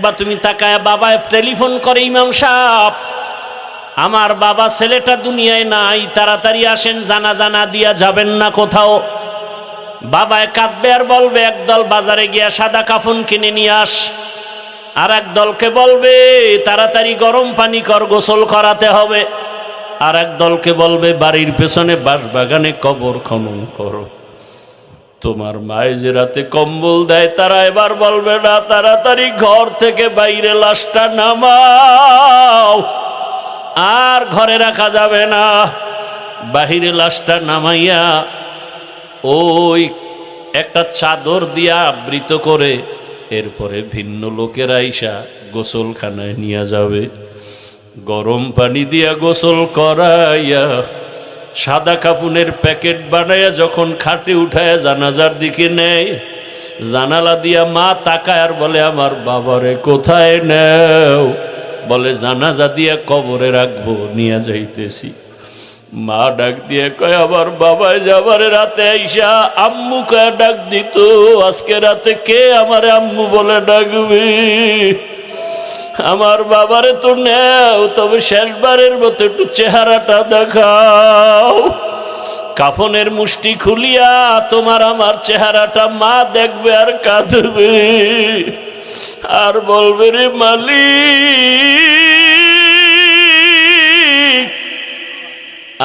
একবার তুমি তাকায় বাবা টেলিফোন করে ইমাম সাহেব, আমার বাবা ছেলেটা দুনিয়ায় নাই, তাড়াতাড়ি আসেন জানা জানা দিয়া যাবেন না কোথাও। বাবায় কাঁদবে আর বলবে, একদল বাজারে গিয়া সাদা কাফন কিনে নিয়ে আস। আর এক দলকে বলবে, তাড়াতাড়ি গরম পানি কর, গোসল করাতে হবে। আর এক দলকে বলবে, বাড়ির পেছনে বাঁশ বাগানে কবর খনন করো। তোমার মায়ে যে রাতে কম্বল দেয়, তারা এবার বলবে, না, তাড়াতাড়ি ঘর থেকে বাইরে লাশটা নামাও। আর ঘরে রাখা যাবে না। বাহিরে লাশটা নামাইয়া ওই একটা চাদর দিয়া আবৃত করে এরপরে ভিন্ন লোকের আইসা গোসলখানায় নিয়ে যাবে। গরম পানি দিয়া গোসল করাইয়া সাদা কাপুনের প্যাকেট বানাইয়া যখন খাটে উঠায় জানাজার দিকে নেয়, জানালা দিয়া মা তাকায় আর বলে, আমার বাবারে কোথায় নেও? বলে, জানাজা দিয়া কবরে রাখব, নিয়ে যাইতেছি। মা ডাক দিয়ে কয় আবার বাবায় যাবার রাতে আইসা আম্মু কয় ডাক দিত, আজকে রাতে কে আমার আম্মু বলে ডাকবে? আমার বাবারে তো নেও, তবে শেষবারের মতো একটু চেহারাটা দেখাও। কাফনের মুষ্টি খুলিয়া তোমার আমার চেহারাটা মা দেখবে আর কাঁদবে। আর বলবে রে মালিক,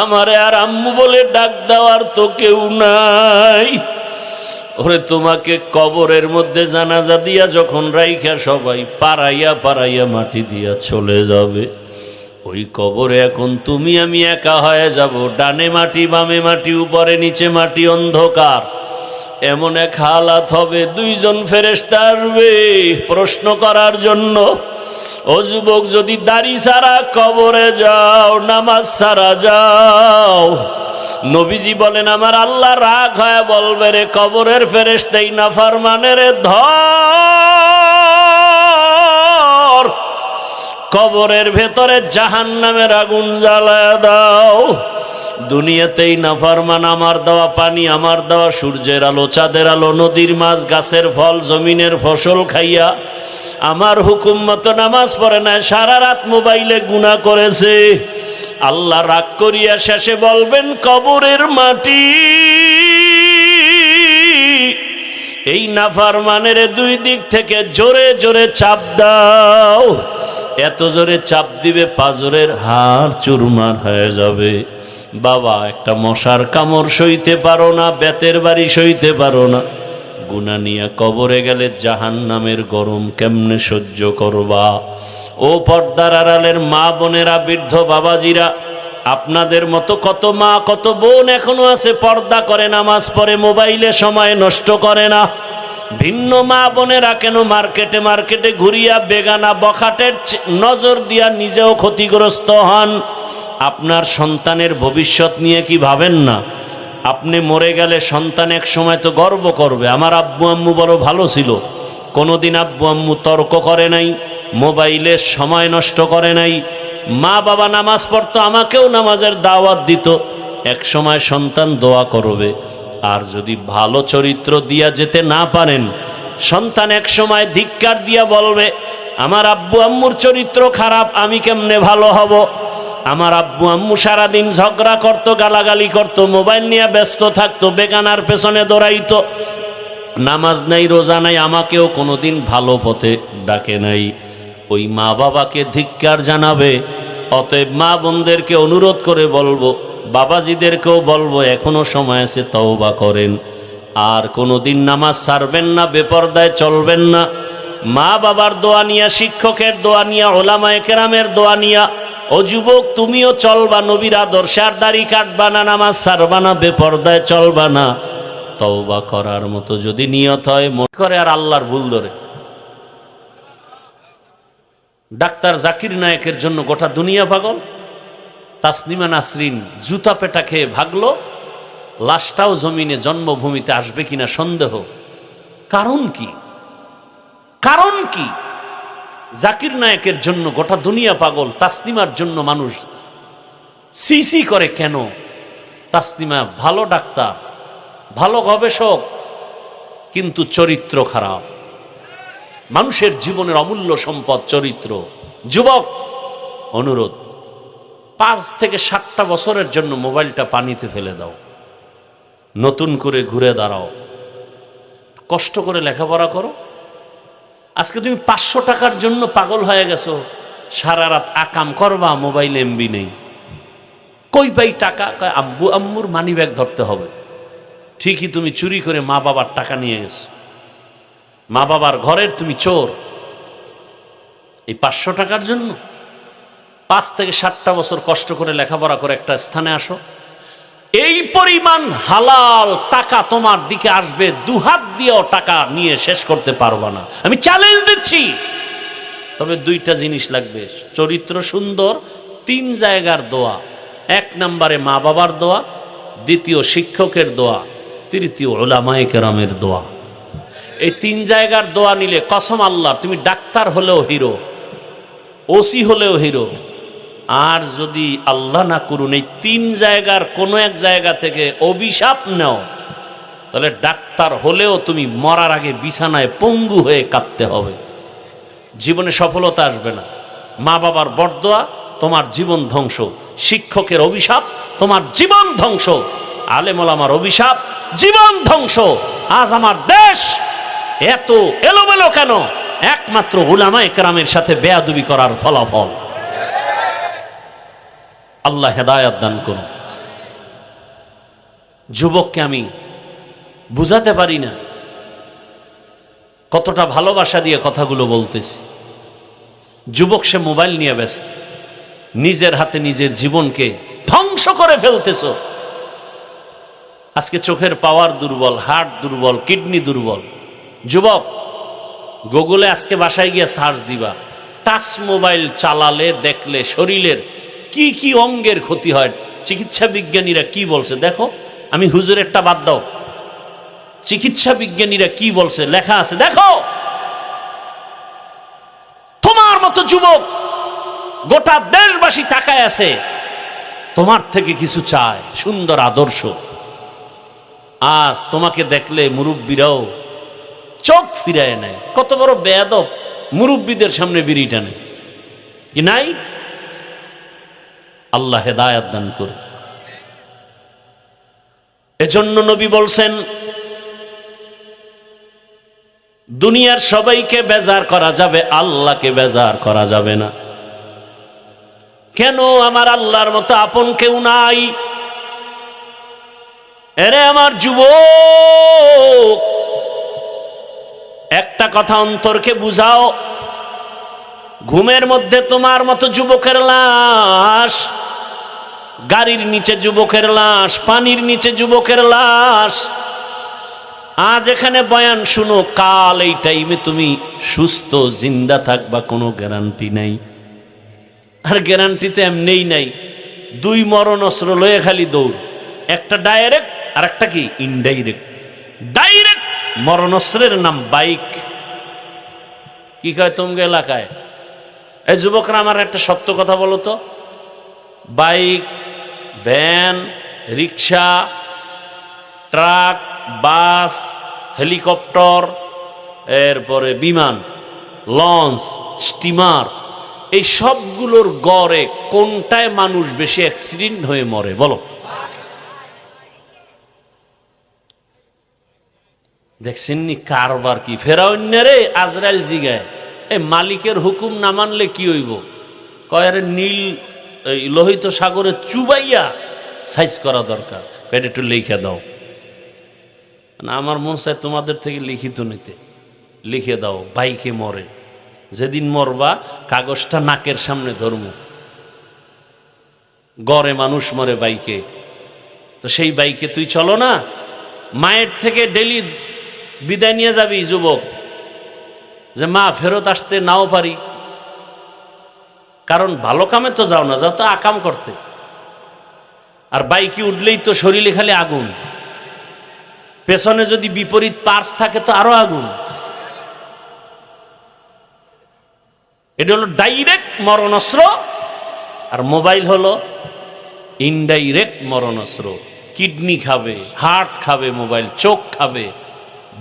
আমারে আর আম্মু বলে ডাক দেওয়ার তো কেউ নাই। ওরে, তোমাকে কবরের মধ্যে জানাজা দিয়া যখন রাইখা সবাই পাড়াইয়া পাড়াইয়া মাটি দিয়া চলে যাবে। ওই কবরে এখন তুমি, আমি একা হয়ে যাব। ডানে মাটি, বামে মাটি, উপরে নিচে মাটি, অন্ধকার। এমন এক হালাত হবে, দুইজন ফেরেস্তা আসবে প্রশ্ন করার জন্য। ও যুবক, যদি দাড়ি সারা কবরে যাও, নামাজ সারা যাও নবীজি বলেন, আমার আল্লাহ রাগ হয়, বলবে রে কবরের ফেরেস্তাই নাফার মানে রে ধর। কবরের ভেতরে জাহান নামের আগুন জ্বালায় দাও। দুনিয়াতেই নাফারমান আমার দেওয়া পানি, আমার দেওয়া সূর্যের আলো, চাঁদের আলো, নদীর মাছ, গাছের ফল, জমিনের ফসল খাইয়া আমার হুকুম মতো নামাজ পড়ে না সারা রাত মোবাইলে গুণা করেছে। আল্লাহ রাগ করিয়া শেষে বলবেন, কবরের মাটি, এই নাফার মানের দুই দিক থেকে জোরে জোরে চাপ দাও। এত জোরে চাপ দিবে পাজরের হাড় চুরমার হয়ে যাবে। বাবা, একটা মশার কামড় সইতে পারো না, বেতের বাড়ি সইতে পারো না। গুনা নিয়া কবরে গেলে জাহান নামের গরম কেমনে সহ্য করবা? ও পর্দার আড়ালের মা বোনেরা, বৃদ্ধ বাবাজিরা, আপনাদের মতো কত মা, কত বোন এখনও আছে, পর্দা করে নামাজ পড়ে, মোবাইলে সময় নষ্ট করে না। ভিন্ন মা বোনেরা কেন মার্কেটে মার্কেটে ঘুরিয়া বেগানা বখাটের নজর দিয়া নিজেও ক্ষতিগ্রস্ত হন? আপনার সন্তানের ভবিষ্যৎ নিয়ে কি ভাবেন না? আপনি মরে গেলে সন্তান এক সময় তো গর্ব করবে। আমার আব্বু আম্মু বড় ভালো ছিল। কোনোদিন আব্বু আম্মু তর্ক করে নাই। মোবাইলে সময় নষ্ট করে নাই। মা বাবা নামাজ পড়তো, আমাকেও নামাজের দাওয়াত দিত। এক সময় সন্তান দোয়া করবে। আর যদি ভালো চরিত্র দিয়া যেতে না পারেন, সন্তান এক সময় ধিক্কার দিয়া বলবে, আমার আব্বু আম্মুর চরিত্র খারাপ, আমি কেমনে ভালো হব? আমার আব্বু আম্মু সারাদিন ঝগড়া করতো, গালাগালি করতো, মোবাইল নিয়ে ব্যস্ত থাকতো, বেগানার পেছনে দৌড়াইতো। নামাজ নাই, রোজা নাই, আমাকেও কোনোদিন ভালো পথে ডাকে নাই। ওই মা বাবাকে ধিক্কার জানাবে, অতএব মা বোনদেরকে অনুরোধ করে বলব, বাবাজিদেরকেও বলব, এখনও সময় আছে, তওবা করেন। আর কোনোদিন নামাজ সারবেন না, বেপর্দায় চলবেন না। মা বাবার দোয়া নিয়া, শিক্ষকের দোয়া নিয়া, ওলামায়ে কেরামের দোয়া নিয়া, ও যুবক, তুমিও চলবা, নবীর আদর্শে আর দাড়ি কাটবা না, নামাজ সারবা না, বেপর্দায় চলবা না। তওবা করার মতো যদি নিয়ত হয়, মনে করে আর আল্লাহর ভুল ধরে। ডাক্তার জাকির নায়কের জন্য গোটা দুনিয়া পাগল। তাসনিমা নাসরিন জুতা পেটা খেয়ে ভাগল। লাশটাও জমিনে জন্মভূমিতে আসবে কিনা সন্দেহ। কারণ কি? কারণ কি? জাকির নায়কের জন্য গোটা দুনিয়া পাগল, তাসনিমার জন্য মানুষ সিসি করে কেন? তাসনিমা ভালো ডাক্তার, ভালো গবেষক, কিন্তু চরিত্র খারাপ। মানুষের জীবনের অমূল্য সম্পদ, চরিত্র। যুবক, অনুরোধ, পাঁচ থেকে সাতটা বছরের জন্য মোবাইলটা পানিতে ফেলে দাও। নতুন করে ঘুরে দাঁড়াও। কষ্ট করে লেখাপড়া করো। আজকে তুমি পাঁচশো টাকার জন্য পাগল হয়ে গেছো। সারা রাত আকাম করবা, মোবাইল এমবি নেই। কই পাই টাকা? আব্বু, আম্মুর মানি ব্যাগ ধরতে হবে। ঠিকই তুমি চুরি করে মা বাবার টাকা নিয়ে গেছো। মা বাবার ঘরের তুমি চোর। এই পাঁচশো টাকার জন্য পাঁচ থেকে সাতটা বছর কষ্ট করে লেখাপড়া করে একটা স্থানে আসো। এই পরিমাণ হালাল টাকা তোমার দিকে আসবে, দুহাত দিয়েও টাকা নিয়ে শেষ করতে পারবা না। আমি চ্যালেঞ্জ দিচ্ছি। তবে দুইটা জিনিস লাগবে। চরিত্র সুন্দর, তিন জায়গার দোয়া। এক নম্বরে মা বাবার দোয়া, দ্বিতীয় শিক্ষকের দোয়া, তৃতীয় ওলামায়ে কেরামের দোয়া। এই তিন জায়গার দোয়া নিলে কসম আল্লাহ, তুমি ডাক্তার হলেও হিরো, ওসি হলেও হিরো। আর যদি আল্লাহ না করুন, এই তিন জায়গার কোনো এক জায়গা থেকে অভিশাপ নেও, তাহলে ডাক্তার হলেও তুমি মরার আগে বিছানায় পঙ্গু হয়ে কাঁদতে হবে। জীবনে সফলতা আসবে না। মা বাবার বরদোয়া, তোমার জীবন ধ্বংস। শিক্ষকের অভিশাপ, তোমার জীবন ধ্বংস। আলেমলামার অভিশাপ, জীবন ধ্বংস। আজ আমার দেশ এত এলোমেলো কেন? একমাত্র উলামা একরামের সাথে বেয়াদুবি করার ফলাফল। আল্লাহ হেদায়াত দান করুন। যুবককে আমি বুঝাতে পারি না। কতটা ভালোবাসা দিয়ে কথাগুলো বলতেছি। যুবক সে মোবাইল নিয়ে ব্যস্ত। নিজের হাতে নিজের জীবনকে ধ্বংস করে ফেলতেছ। আজকে চোখের পাওয়ার দুর্বল হার্ট দুর্বল, কিডনি দুর্বল। যুবক, গুগলে আজকে বাসায় গিয়ে সার্চ দিবা। টাচ মোবাইল চালালে, দেখলে শরীরের কি কি অঙ্গের ক্ষতি হয়, চিকিৎসা বিজ্ঞানীরা কি বলছে দেখো, আমি হুজুরেরটা বাদ দাও। চিকিৎসা বিজ্ঞানীরা কি বলছে, লেখা আছে, দেখো। তোমার মতো যুবক গোটা দেশবাসী তাকায় আছে, তোমার থেকে কিছু চায়, সুন্দর আদর্শ। আজ তোমাকে দেখলে মুরব্বীরাও চোখ ফিরায় নেয়। কত বড় বেয়াদব মুরব্বীদের সামনে বিড়ি টানে। কি নাই? আল্লাহ হেদায়াত দান করে এজন্য নবী বলছেন, দুনিয়ার সবাইকে বেজার করা যাবে, আল্লাহকে বেজার করা যাবে না। কেন আমার আল্লাহর মতো আপন কেউ নাই? এরে আমার যুব একটা কথা অন্তরকে বুঝাও। ঘুমের মধ্যে তোমার মতো যুবকের লাশ, গাড়ির নিচে যুবকের লাশ, পানির নিচে যুবকের লাশ। আজ এখানে বয়ান শুনো, কাল এই টাইমে তুমি সুস্থ, জিন্দা থাকবা, কোনো গ্যারান্টি নাই। আর গ্যারান্টি তো এমনিই নাই। দুই মরণ অস্ত্র লয়ে খালি দৌড়। একটা ডাইরেক্ট আর একটা কি? ইনডাইরেক্ট ডাইরেক্ট মরণস্ত্রের নাম বাইক। কি কয় তোমাকে এলাকায়? এই যুবকরা আমার একটা সত্য কথা বলো তো। Bike, van, rickshaw, truck, bus, helicopter, এরপরে বিমান, লঞ্চ, স্টিমার, এই সবগুলোর গড়ে কোনটায় মানুষ বেশি অ্যাক্সিডেন্ট হয়ে মরে? বলো। দেখছেননি কারবার কি? ফেরাউন্যারে আজরাইল জিগায় এই মালিকের হুকুম না মানলে কি হইব? কয়ারে নীল, এই লোহিত সাগরে চুবাইয়া সাইজ করা দরকার। পেটে একটু লিখে দাও। না আমার মন চায় তোমাদের থেকে লিখিত নিতে। লিখে দাও বাইকে মরে, যেদিন মরবা কাগজটা নাকের সামনে ধর্ম। গড়ে মানুষ মরে বাইকে তো সেই বাইকে তুই চলো না, মায়ের থেকে ডেলি বিদায় নিয়ে যাবি, যুবক। যে মা ফেরত আসতে নাও পারি। কারণ ভালো কামে তো যাও না, যাও তো আকাম করতে। আর বাইকে উঠলেই তো শরীরে খালি আগুন। পেছনে যদি বিপরীত পার্স থাকে তো আরও আগুন। এটা হলো ডাইরেক্ট মরণস্ত্র, আর মোবাইল হলো ইনডাইরেক্ট মরণস্ত্র। কিডনি খাবে হার্ট খাবে মোবাইল চোখ খাবে।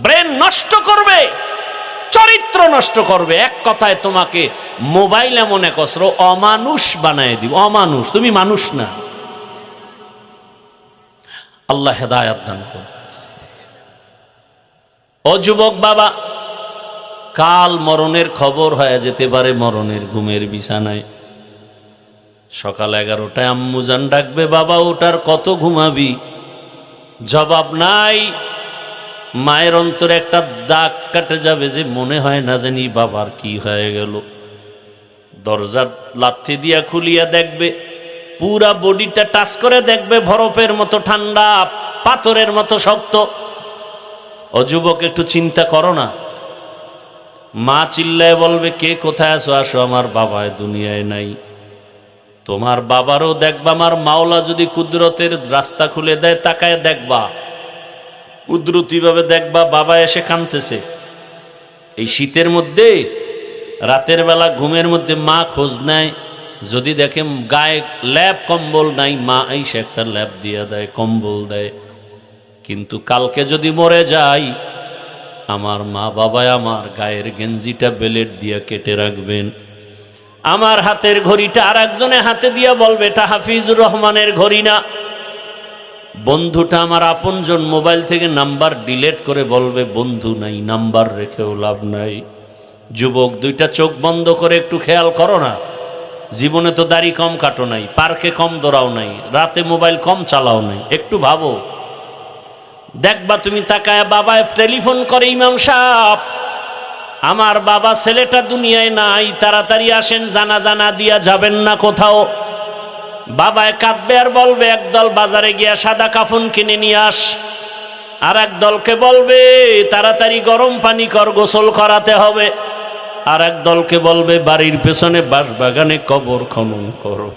ব্রেন নষ্ট করবে, চরিত্র নষ্ট করবে। এক কথায় তোমাকে মোবাইল এমন এক অস্ত্র, অমানুষ বানায় দিব। অমানুষ, তুমি মানুষ না। আল্লাহ হেদায়াত দান করুন ও যুবক বাবা, কাল মরণের খবর হয়ে যেতে পারে মরণের ঘুমের বিছানায়। সকাল এগারোটায় আম্মুজান ডাকবে, বাবা, ওটার কত ঘুমাবি? জবাব নাই। মায়ের অন্তরে একটা দাগ কাটে যাবে যে মনে হয় না জানি বাবার কি হয়ে গেল। দরজার লাথি দিয়া খুলিয়া দেখবে, পুরা বডিটা টাচ করে দেখবে, বরফের মতো ঠান্ডা, পাথরের মতো শক্ত। ও যুবক, একটু চিন্তা করো না। মা চিল্লায় বলবে, কে কোথায় আসো আসো, আমার বাবা এ দুনিয়ায় নাই। তোমার বাবারও দেখবা, আমার মাওলা যদি কুদরতের রাস্তা খুলে দেয়, তাকায় দেখবা। কুদরতিভাবে দেখবা বাবা এসে কানতেছে এই শীতের মধ্যে, রাতের বেলা ঘুমের মধ্যে মা খোঁজ নেয়, যদি দেখে গায়ে ল্যাব কম্বল নাই, মা এসে একটা ল্যাব দিয়ে দেয়, কম্বল দেয়। কিন্তু কালকে যদি মরে যাই, আমার মা বাবা আমার গায়ের গেঞ্জিটা বেলেট দিয়ে কেটে রাখবেন। আমার হাতের ঘড়িটা আর একজনে হাতে দিয়ে বলবে, এটা হাফিজুর রহমানের ঘড়ি না। বন্ধুটা আমার আপনজন মোবাইল থেকে নাম্বার ডিলেট করে বলবে, বন্ধু নাই, নাম্বার রেখেও লাভ নাই। যুবক দুইটা চোখ বন্ধ করে একটু খেয়াল করো না। জীবনে তো দাড়ি কম কাটো নাই, পার্কে কম দৌড়াও নাই, রাতে মোবাইল কম চালাও নাই, একটু ভাবো। দেখবা তুমি তাকায় বাবা টেলিফোন করে, ইমাম সাহ আমার বাবা ছেলেটা দুনিয়ায় নাই, তাড়াতাড়ি আসেন জানা জানা দিয়া যাবেন না কোথাও। বাবায় কাঁদবে আর বলবে, একদল বাজারে গিয়া সাদা কাফন কিনে নিয়ে আস। আর এক দলকে বলবে, তাড়াতাড়ি গরম পানি কর, গোসল করাতে হবে। আর এক দলকে বলবে, বাড়ির পেছনে বাঁশবাগানে কবর খনন করো।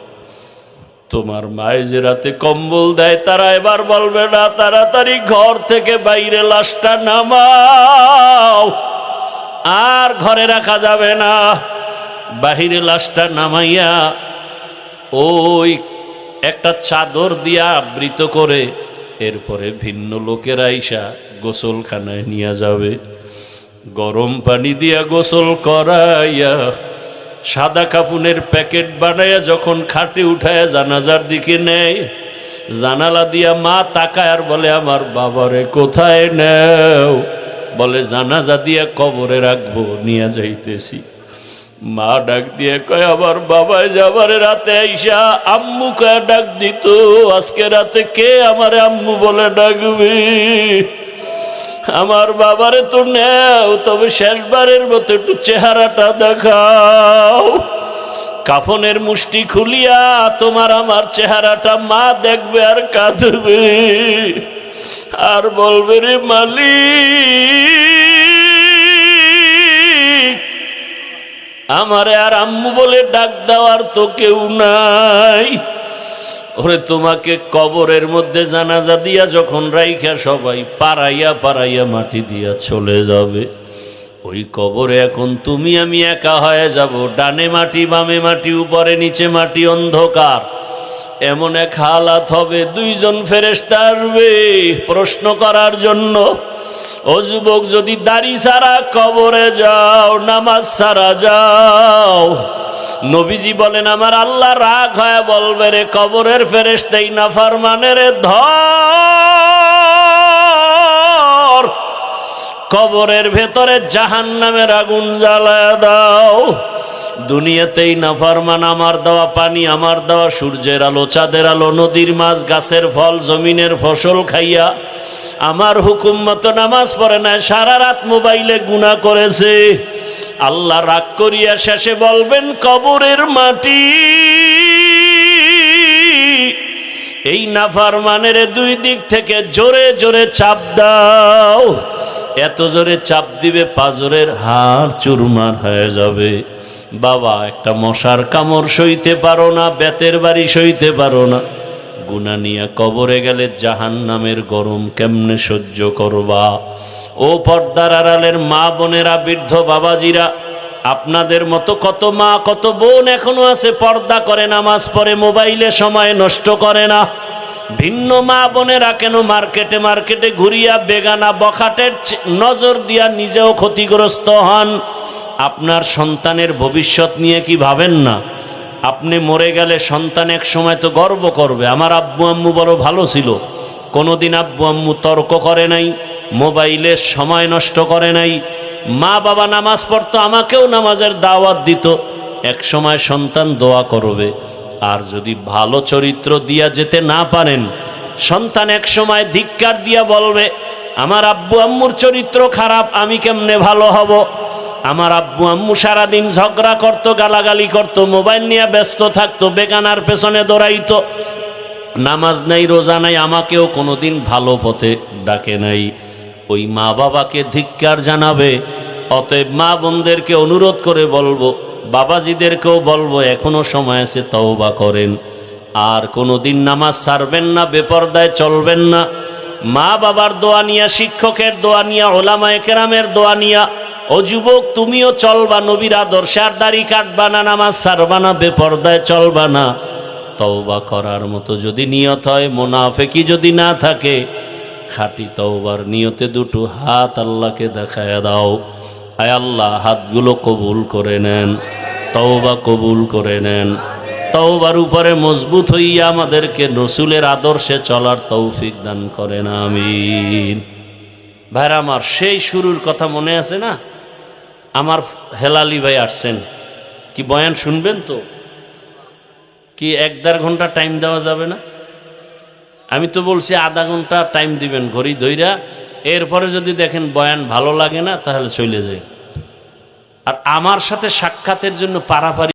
তোমার মায়ে যে রাতে কম্বল দেয়, তারা এবার বলবে, না, তাড়াতাড়ি ঘর থেকে বাইরে লাশটা নামাও। আর ঘরে রাখা যাবে না। বাহিরে লাশটা নামাইয়া ওই একটা চাদর দিয়া আবৃত করে এরপরে ভিন্ন লোকেরা আইসা গোসলখানায় নিয়ে যাবে। গরম পানি দিয়া গোসল করাইয়া সাদা কাপুনের প্যাকেট বানাইয়া যখন খাটে উঠায় জানাজার দিকে নেয়, জানালা দিয়া মা তাকায় আর বলে, আমার বাবারে কোথায় নেও? বলে, জানাজা দিয়া কবরে রাখব, নিয়ে যাইতেছি। মা ডাক দিয়ে কয় আবার বাবায় যাবারে রাতে আইসা আম্মু কয়, ডাক দিত। আজকে রাতে কে আমারে আম্মু বলে ডাকবি? আমার বাবারে তো নেও, তবে শেষবারের মতো একটু চেহারাটা দেখাও। কাফনের মুষ্টি খুলিয়া তোমার আমার চেহারাটা মা দেখবে আর কাঁদবে। আর বলবে রে মালিক আমারে আর আম্মু বলে ডাক দেওয়ার তো কেউ নাই। ওরে, তোমাকে কবরের মধ্যে জানাজা দিয়া যখন রাইখা সবাই পাড়াইয়া পাড়াইয়া মাটি দিয়া চলে যাবে। ওই কবরে এখন তুমি, আমি একা হয়ে যাব। ডানে মাটি, বামে মাটি, উপরে নিচে মাটি, অন্ধকার। এমন এক হালাত হবে, দুইজন ফেরেস্তা আসবে প্রশ্ন করার জন্য। ও যুবক, যদি দাড়ি সারা কবরে যাও, নামাজ সারা যাও। নবীজি বলেন, আমার আল্লাহ রাগ হয়, বলবে রে, কবরের ফেরেস্তাই না ফারমানের ধর। কবরের ভেতরে জাহান নামের আগুন জ্বালায় দাও। দুনিয়াতেই নাফারমান আমার দেওয়া পানি, আমার দেওয়া সূর্যের আলো, চাঁদের আলো, নদীর মাছ, গাছের ফল, জমিনের ফসল খাইয়া আমার হুকুম মতো নামাজ পড়ে না, সারা রাত মোবাইলে গুণা করেছে। আল্লাহ রাগ করিয়া শেষে বলবেন, কবরের মাটি। এই নাফারমানের দুই দিক থেকে জোরে জোরে চাপ দাও। এত জোরে চাপ দিবে পাজরের হাড় চুরমার হয়ে যাবে। বাবা, একটা মশার কামড় সইতে পারো না, বেতের বাড়ি সইতে পারো না। গুনা নিয়ে কবরে গেলে জাহান নামের গরম কেমনে সহ্য করবা? ও পর্দার আড়ালের মা বোনেরা, বৃদ্ধ বাবাজিরা, আপনাদের মতো কত মা, কত বোন এখনও আছে, পর্দা করে নামাজ পড়ে, মোবাইলে সময় নষ্ট করে না। ভিন্ন মা বোনেরা কেন মার্কেটে মার্কেটে ঘুরিয়া বেগানা বখাটের নজর দিয়া নিজেও ক্ষতিগ্রস্ত হন? আপনার সন্তানের ভবিষ্যৎ নিয়ে কি ভাবেন না? আপনি মরে গেলে সন্তান এক সময় তো গর্ব করবে। আমার আব্বু আম্মু বড় ভালো ছিল। কোনোদিন আব্বু আম্মু তর্ক করে নাই, মোবাইলের সময় নষ্ট করে নাই। মা বাবা নামাজ পড়তো, আমাকেও নামাজের দাওয়াত দিত। এক সময় সন্তান দোয়া করবে। আর যদি ভালো চরিত্র দিয়া যেতে না পারেন, সন্তান এক সময় ধিক্কার দিয়া বলবে, আমার আব্বু আম্মুর চরিত্র খারাপ, আমি কেমনে ভালো হব? আমার আব্বু আম্মু সারাদিন ঝগড়া করতো, গালাগালি করতো, মোবাইল নিয়ে ব্যস্ত থাকতো, বেগানার পেছনে দৌড়াইতো। নামাজ নাই, রোজা নাই, আমাকেও কোনোদিন ভালো পথে ডাকে নাই। ওই মা বাবাকে ধিক্কার জানাবে, অতএব মা বোনদেরকে অনুরোধ করে বলব, বাবাজিদেরকেও বলব, এখনও সময় আছে, তওবা করেন। আর কোনোদিন নামাজ ছাড়বেন না, বেপরদায় চলবেন না। মা বাবার দোয়া নিয়া, শিক্ষকের দোয়া নিয়া, ওলামায়ে কেরামের দোয়া নিয়া ও যুবক, তুমিও চলবা, নবীর আদর্শে। আর দাড়ি কাটবা না, নামাজ ছাড়বা না, বেপরদায় চলবা না। তওবা করার মতো যদি নিয়ত হয় মোনাফেকি যদি না থাকে, খাঁটি তওবার নিয়তে দুটো হাত আল্লাহকে দেখায় দাও। আয় আল্লাহ, হাতগুলো কবুল করে নেন, তওবা কবুল করে নেন। তওবার উপরে মজবুত হইয়া আমাদেরকে রসুলের আদর্শে চলার তৌফিক দান করেন, আমিন। ভাইরা, আমার সেই শুরুর কথা মনে আছে না? আমার হেলালি ভাই আসছেন। কি বয়ান শুনবেন তো? কি এক দেড় ঘণ্টা টাইম দেওয়া যাবে না? আমি তো বলছি আধা ঘণ্টা টাইম দিবেন ঘড়ি ধৈরা এরপরে যদি দেখেন বয়ান ভালো লাগে না, তাহলে চলে যায় আর আমার সাথে সাক্ষাতের জন্য পারাপারি